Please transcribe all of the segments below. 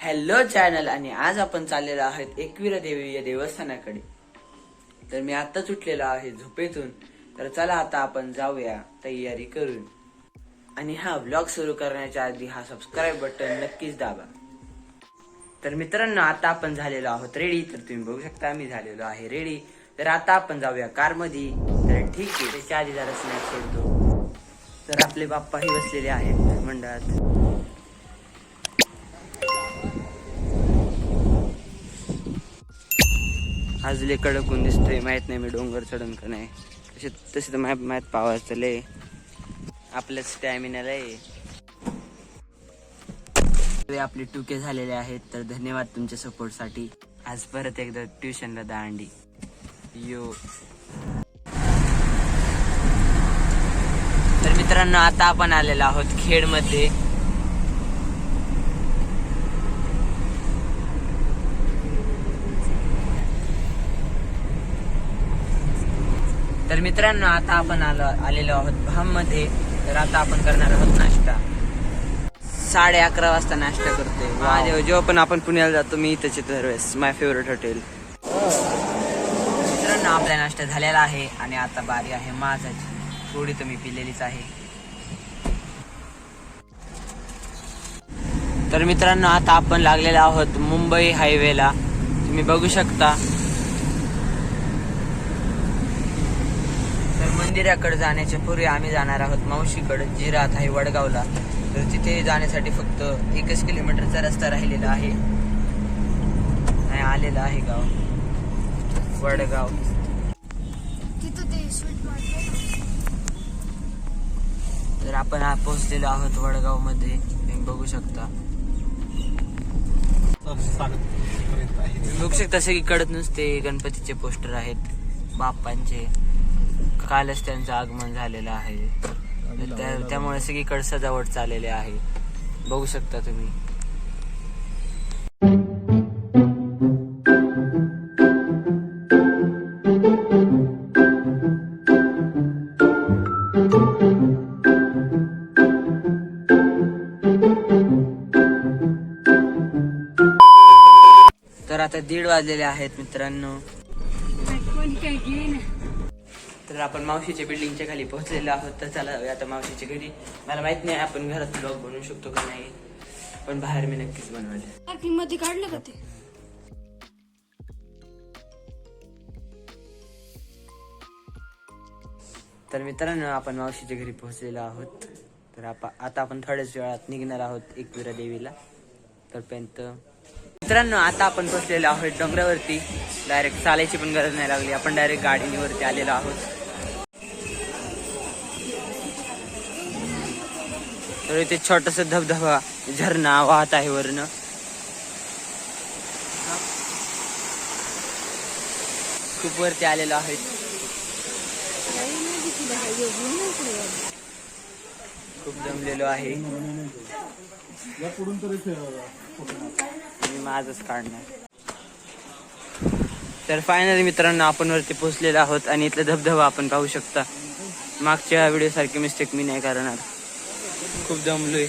Hello channel आणि आज आपण चाललेलो आहेत एकविरा देवी या देवस्थानाकडे. तर मी आत्ताच उठलेलो आहे झोपेतून. तर चला आता आपण जाऊया तयारी करून. आणि हा ब्लॉग सुरू करण्याच्या आधी हा सबस्क्राईब बटन नक्कीच दाबा. तर मित्रांनो आता आपण झालेलो आहोत रेडी तर तुम्ही बघू शकता मी झालेलो आहे रेडी तर आता आपण जाऊया कारमध्ये तर ठीक आहे त्याच्या आधी जरा स्नॅक्स येतो तर आपले बाप्पाही बसलेले आहेत मंडळात. आज लय कडक ऊन दिसतंय माहीत नाही मी डोंगर चढून का नाही. तसे तसे तर माहीत माहीत पावायचं लय. आपल्या स्टॅमिनाला आहे आपले टुके झालेले आहेत तर धन्यवाद तुमच्या सपोर्टसाठी. आज परत एकदा ट्युशनला दांडी. यो. तर मित्रांनो आता आपण आलेलो आहोत खेडमध्ये. तर मित्रांनो आता आपण आलो आलेलो आहोत भाममध्ये तर आता आपण करणार आहोत नाश्ता. साडे अकरा वाजता नाश्ता करतोय. माझ्या जेव्हा पण आपण पुण्याला जातो मी येतो दरवेळेस. माय फेवरेट हॉटेल मित्रांनो आपला नाश्ता झालेला आहे आणि आता बारी आहे माझाची थोडी तर मी पिलेलीच आहे. तर मित्रांनो आता आपण लागलेलो आहोत मुंबई हायवेला तुम्ही बघू शकता तर मंदिराकडे जाण्याच्या पूर्वी आम्ही जाणार आहोत मावशीकडे जी राहत आहे वडगावला. तर तिथे जाण्यासाठी फक्त एकच किलोमीटरचा रस्ता राहिलेला आहे. आणि आलेला आहे गाव. वडगाव. तिथं ते स्वीट मार्केट तर आपण पोहोचलेलो आहोत वडगावमध्ये तुम्ही बघू शकता. बघू शकता सगळीकडे नुसते गणपतीचे पोस्टर आहेत बाप्पांचे. कालच त्यांचं आगमन झालेलं आहे. त्यामुळे सगळीकडे सजावट चाललेली आहे. बघू शकता तुम्ही. तर आता दीड वाजलेले आहेत मित्रांनो. घेईन. तर आपण मावशीच्या बिल्डिंगच्या खाली पोहोचलेलो आहोत. तर चला जाऊया आता मावशीच्या घरी. मला माहीत नाही आपण घरात ब्लॉग बनवू शकतो का नाही. पण बाहेर मी नक्कीच बनवले. पार्किंगमध्ये काढलं का ते? तर मित्रांनो आपण मावशीच्या घरी पोहोचलेलो आहोत. तर आता आपण थोड्याच वेळात निघणार आहोत एकविरा देवीला. तर पर्यंत मित्रांनो आता आपण पोहोचलेलो आहोत डोंगरावरती. डायरेक्ट चालायची पण गरज नाही लागली. आपण डायरेक्ट गाडीवरती आलेलो आहोत. तर इथे छोटस धबधबा झरणा वाहत आहे वरनं. खूप वरती आलेलो आहे खूप जमलेलो आहे. मी माझच काढणार. तर फायनली मित्रांनो आपण वरती पोहोचलेलो आहोत आणि इथला धबधबा आपण पाहू शकता. मागच्या व्हिडिओ सारखी मिस्टेक मी नाही करणार. खूप जमलोय.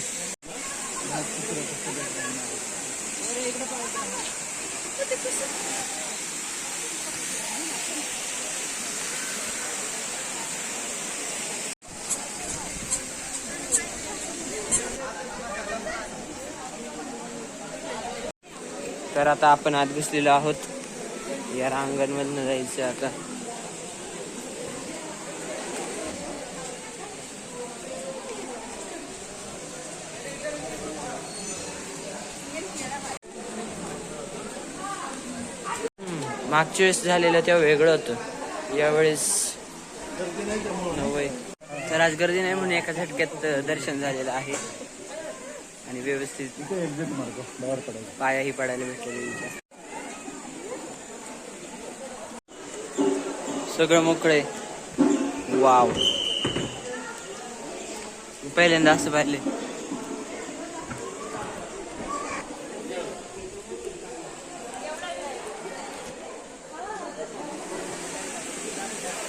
तर आता आपण आत घुसलेलो आहोत. या रांगणमधनं जायचं आता. मागच्या वेळेस झालेलं तेव्हा वेगळं होतं. यावेळेस तर आज गर्दी नाही म्हणून एका झटक्यात दर्शन झालेलं आहे. आणि व्यवस्थित पायाही पडायला भेटले सगळं मोकळे वाव. पहिल्यांदा असं पाहिले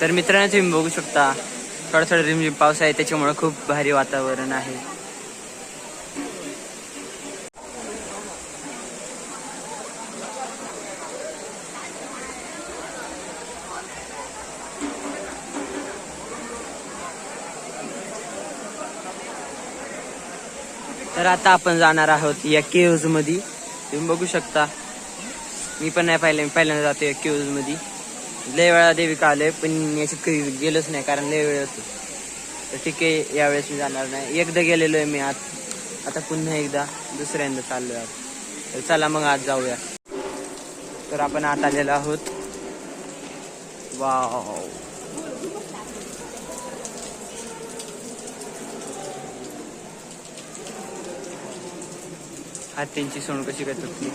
तर मित्रांनो तुम्ही बघू शकता थोडा थोडा रिमझिम पाऊस आहे त्याच्यामुळे खूप भारी वातावरण आहे. तर आता आपण जाणार आहोत या केव्जमध्ये. तुम्ही बघू शकता. मी पण नाही पाहिलं मी पहिल्यांदा जातो या केव्जमध्ये. लय वेळा देविका आले पण याच्यात कधी गेलोच नाही कारण लय वेळ होतो. तर ठीक आहे यावेळेस मी जाणार नाही. एकदा गेलेलो आहे मी आज. आता पुन्हा एकदा दुसऱ्यांदा चाललोय आहे तर चला मग आज जाऊया. तर आपण आत आलेलो आहोत. वाव. हात त्यांची सोंड कशी काय तुटली?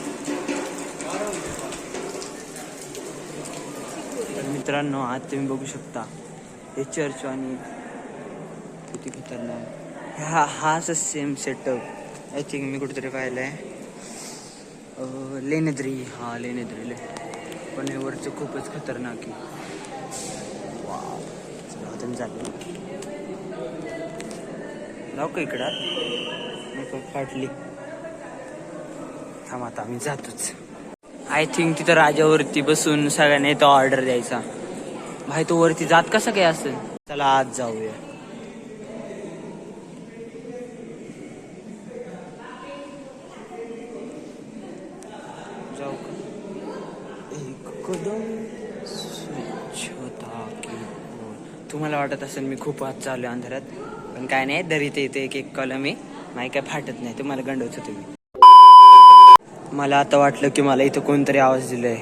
मित्रांनो आज तुम्ही बघू शकता हे चर्च आणि किती खतरनाक. हा हा सेम सेटअप आय थिंक मी कुठेतरी पाहिलंय. आहे लेनेद्री हा लेनेद्री ले पण हे वरचं खूपच खतरनाक आहे. वाव. चला, जाऊ का इकडं? फाटली. थांब आता आम्ही जातोच. आय थिंक तिथं राजावरती बसून सगळ्यांना येतो ऑर्डर द्यायचा. भाई तो वरती जात कसं काय असेल? चला आज जाऊया. जाऊ का? एक कदम हो. तुम्हाला वाटत असेल मी खूप आज चालू अंधारात पण काय नाही दरी ते इथे एक एक कलम आहे. नाही काय फाटत नाही तुम्हाला गंडवतो तुम्ही. मला आता वाटलं की मला इथं कोणतरी आवाज दिलाय.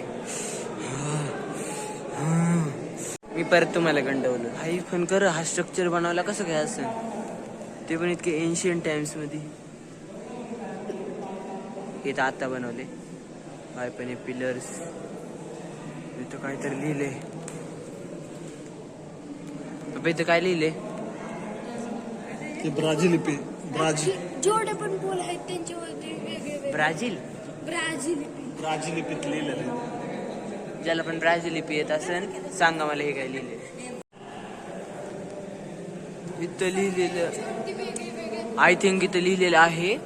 मी परत तुम्हाला गंडवलं. हाई पण कर हा स्ट्रक्चर बनवला कसं काय असं ते पण इतके एन्शियंट टाइम्समध्ये हे तर आता बनवले. हाय पण हे पिलर्स इथं काहीतरी लिहिले इथं काय लिहिले ते ब्राझील ब्राझील. जेवढे पण बोल आहेत त्यांच्यावरती वेगळे वेगळे. ब्राझील? ब्राझील ब्राझील लिपीत लिहिलेलं आहे. ज्याला पण ब्राझील लिपी येत असेल सांगा मला हे काय लिहिले इथं लिहिलेलं आय थिंक इथं लिहिलेलं आहे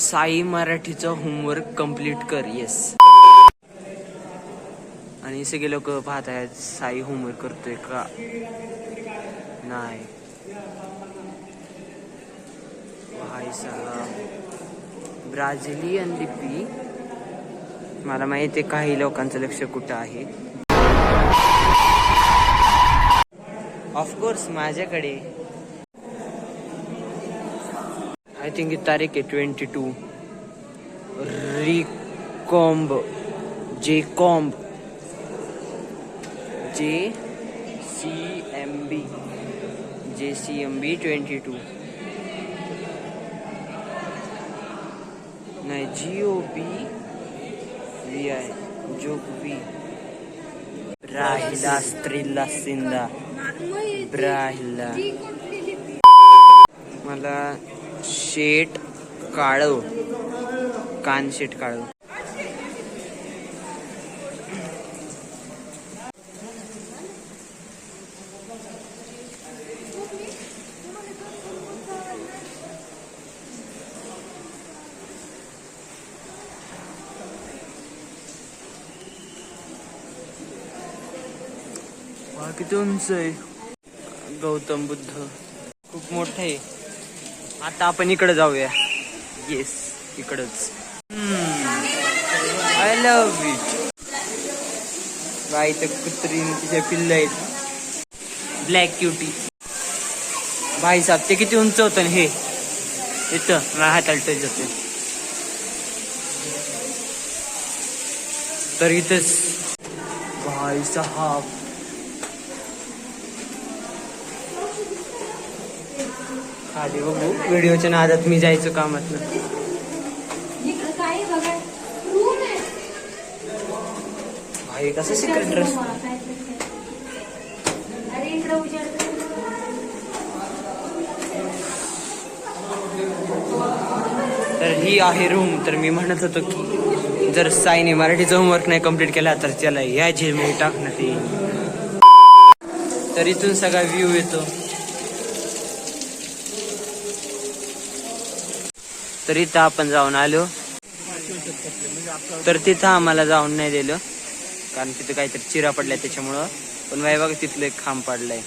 साई मराठीचं होमवर्क कंप्लीट कर येस आणि सगळे लोक पाहत आहेत साई होमवर्क करतोय का? नाही. भाई साहब ब्राझिलियन लिपी मला माहिती आहे काही लोकांचं लक्ष कुठं आहे. ऑफकोर्स माझ्याकडे आय थिंक ही तारीख आहे ट्वेंटी टू रिकॉम्ब जे कॉम्ब जे C M B J C M B twenty two नाही जी ओ बी व्ही आहे जोक व्ही राहिला स्त्रीला सिंदा राहिला. मला शेट काळव कान शेट काळव किती उंच आहे? गौतम बुद्ध. खूप मोठं आहे. आता आपण इकडे जाऊया. येस इकडच. आय लव्ह इट बाई तर कुत्रीन तिचे पिल्ल आहेत. ब्लॅक क्युटी भाई साहेब ते किती उंच होतं ना हे? इथं मला हाताला टच तर इथंच. भाई साहेब. खाली बघू. व्हिडिओच्या नादात मी जायचं कामात ना भाई कसं सिक्रेट ड्रेस तर ही आहे रूम तर मी म्हणत होतो की जर साईने मराठीचा होमवर्क नाही कंप्लीट केला तर त्याला या जेलमध्ये टाकण्यात येईल. तर इथून सगळा व्ह्यू येतो. तर इथं आपण जाऊन आलो. तर तिथं आम्हाला जाऊन नाही दिलं. कारण तिथं काहीतरी चिरा पडल्या त्याच्यामुळं. पण वाय बघा तिथलं एक खांब पडलंय.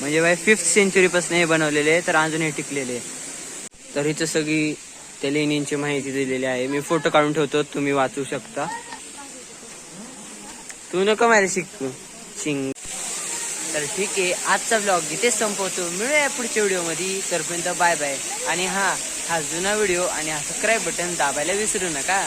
म्हणजे वाय फिफ्थ सेंचुरीपासून हे बनवलेले तर अजून हे टिकलेले तर हिचं सगळी त्या लेणींची माहिती दिलेली आहे. मी फोटो काढून ठेवतो तुम्ही वाचू शकता. तू नका मारे शिकतो शिंग. तर ठीक आहे आजचा ब्लॉग इथेच संपवतो. मिळूया पुढच्या व्हिडिओमध्ये तर बाय बाय आणि हा हा जुना व्हिडिओ आणि हा सबस्क्राईब बटन दाबायला विसरू नका.